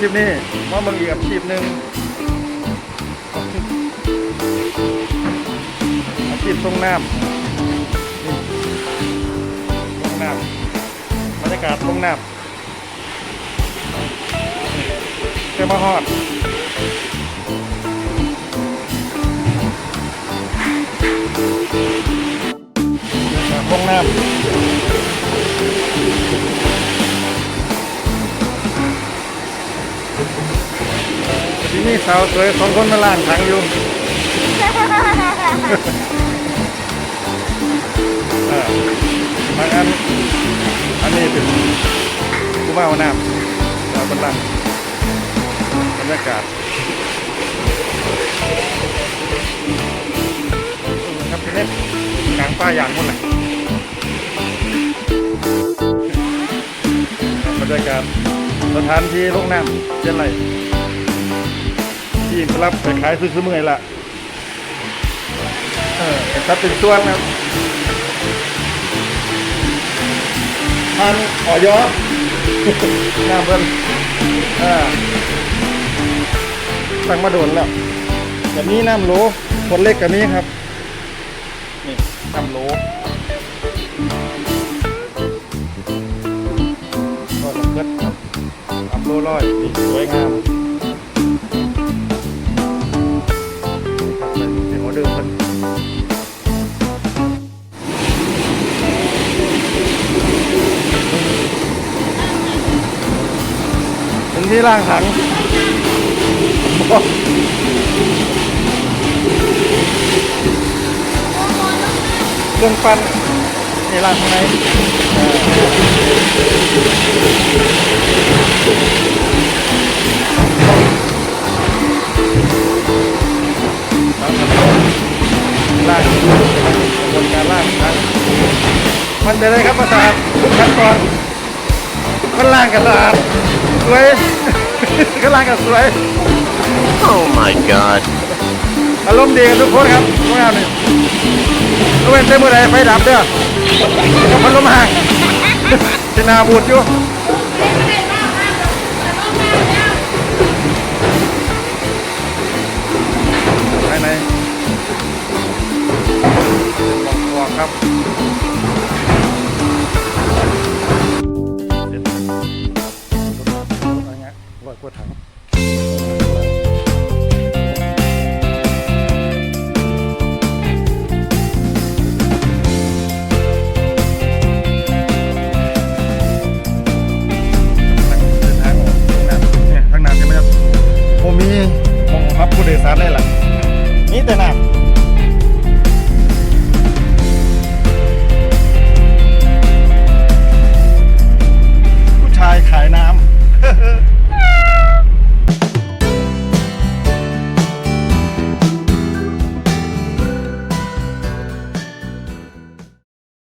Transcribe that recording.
คลิปนี้มาเบิ่งอีกอาชีพหนึ่งอาชีพตรงน้ำนี่ตรงน้ำบรรยากาศตรงน้ำเจ้มาฮอดตรงน้ำ ที่นี่สาวสวยสองคนมาล่างถังอยู่เออบางอันอันนี้เป็นผู้บ่าวน้ำสาวบนล่างบรรยากาศครับพี่เล็กกลางป่าอย่างหมดเลยบรรยากาศสถานที่ลงน้ำเช่นไร ที่รับไปขายซื้อซื้อเมื่อยละเออเป็นซับเป็นส่วนนะครับทานออยอหน้าเพิ่นอ่าตั้งมาโดนแล้วแบบนี้น้ำโหลคนเล็กกับนี้ครับ นี่น้ำโหลก็ลงเกิดครับน้ำโหลร้อยนี่สวยงาม ที่ล่างถังเครื่องปั้นนี่ล่างข้างในล่างกระบวนการล่างถังมันเป็นอะไรครับประสาททุกขั้นตอนมันล่างกับสะอาดส วยก็ล่างกับสวย Oh my god. อารมณ์ดีกันทุกคนครับพวกเราเนี่ยทุกเว้นเต็มมือไหนไฟดับเด้อกับพัดลมห่างที่นาบูดอยู่ภายในเป็นหมอกหมอกครับ 过程